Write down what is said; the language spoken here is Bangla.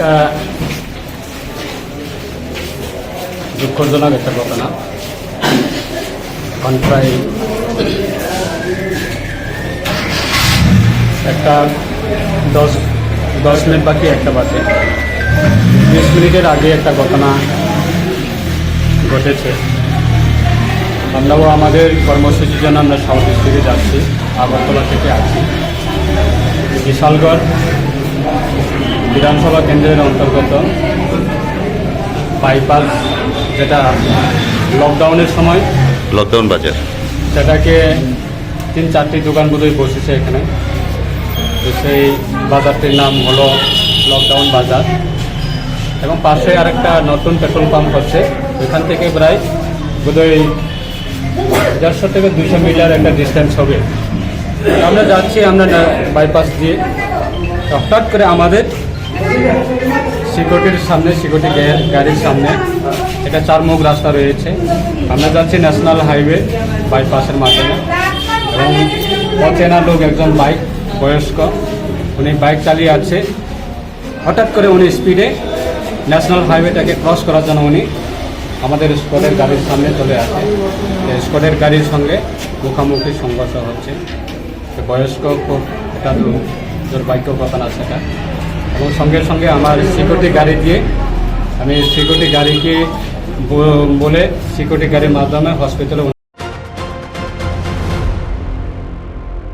একটা দুঃখজনক একটা ঘটনা। এখন প্রায় একটা দশ দশ মিনিট বাকি, একটা বাজে বিশ মিনিটের আগে একটা ঘটনা ঘটেছে। আমরাও আমাদের কর্মসূচির জন্য আমরা সাউথ স্ট্রিটে যাচ্ছি, আগরতলা থেকে আছি। বিশালগড় বিধানসভা কেন্দ্রের অন্তর্গত বাইপাস যেটা লকডাউনের সময়। লকডাউন বাজার। সেটাকে তিন চারটি দোকান বোধহয় বসেছে এখানে। তো সেই বাজারটির নাম হলো লকডাউন বাজার। এবং পাশে আরেকটা নতুন পেট্রোল পাম্প হচ্ছে। ওইখান থেকে প্রায় বোধহয় দেড়শো থেকে দুশো মিটার একটা ডিস্টেন্স হবে। আমরা যাচ্ছি আমরা বাইপাস দিয়ে। হঠাৎ করে আমাদের সিকিউরিটির সামনে, সিকিউরিটি গাড়ির সামনে। এটা চার মুখ রাস্তা রয়েছে। আমরা যাচ্ছি ন্যাশনাল হাইওয়ে বাইপাসের মাধ্যমে। এবং অচেনা লোক একজন বাইক, বয়স্ক। উনি বাইক চালিয়ে আছে। হঠাৎ করে উনি স্পিডে ন্যাশনাল হাইওয়েটাকে ক্রস করার জন্য উনি আমাদের স্কোয়াডের গাড়ির সামনে চলে আসে। স্কোয়াডের গাড়ির সঙ্গে মুখোমুখি সংঘর্ষ হচ্ছে। বয়স্ক খুব দু- দুর্ভাগ্য ঘটনা সেটা। এবং সঙ্গে সঙ্গে আমার সিকিউরিটি গাড়ি দিয়ে আমি সিকিউরিটি গাড়িকে বলে সিকিউরিটি গাড়ির মাধ্যমে হসপিটালে